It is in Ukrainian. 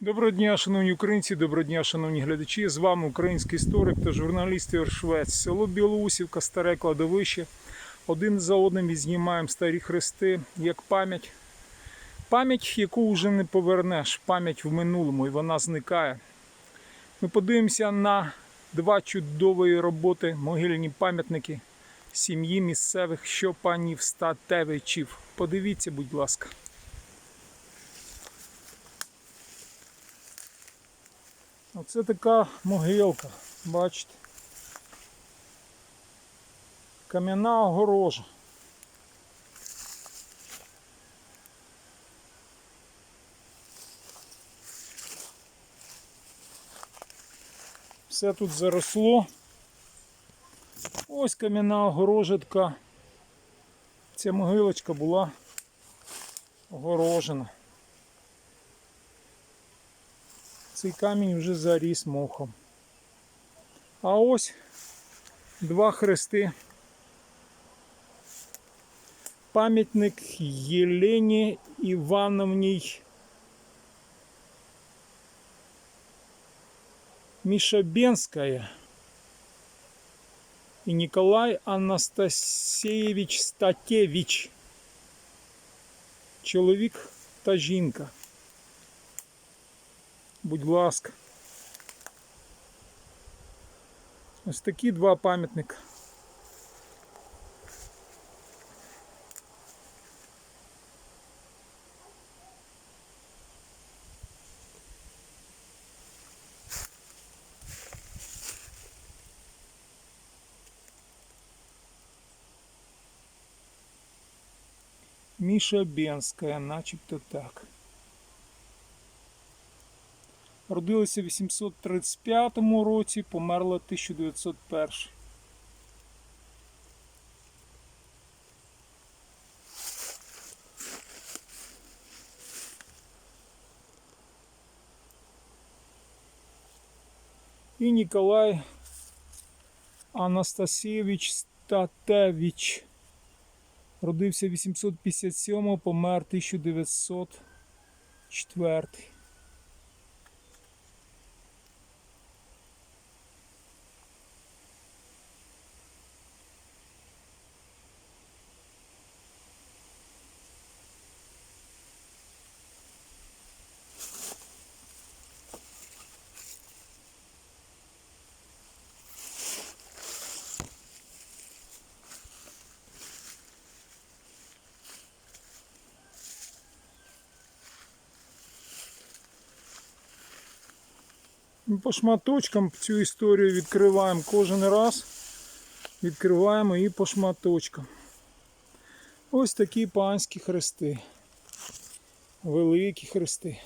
Доброго дня, шановні українці, доброго дня, шановні глядачі. З вами український історик та журналіст Ігор Швець. Село Білоусівка, старе кладовище. Один за одним відзнімаємо старі хрести як пам'ять. Пам'ять, яку вже не повернеш, пам'ять в минулому, і вона зникає. Ми подивимося на два чудової роботи, могильні пам'ятники сім'ї місцевих, що панів Статевичів. Подивіться, будь ласка. Оце така могилка, бачите. Кам'яна огорожа. Все тут заросло. Ось кам'яна огорожа така. Ця могилочка була огорожена. Цей камінь вже заріс мохом. А ось два хрести. Пам'ятник Єлені Івановній Мишабенская і Николай Анастасєєвич Статєвич. Чоловік та жінка. Будь ласка. Ось такі два пам'ятника. Міша Бенська, начебто так. Родилася в 835 році, померла в 1901. І Ніколай Анастасійович Статевич. Родився 857, помер 1904. По шматочкам цю історію відкриваємо кожен раз. Відкриваємо її по шматочкам. Ось такі панські хрести. Великі хрести.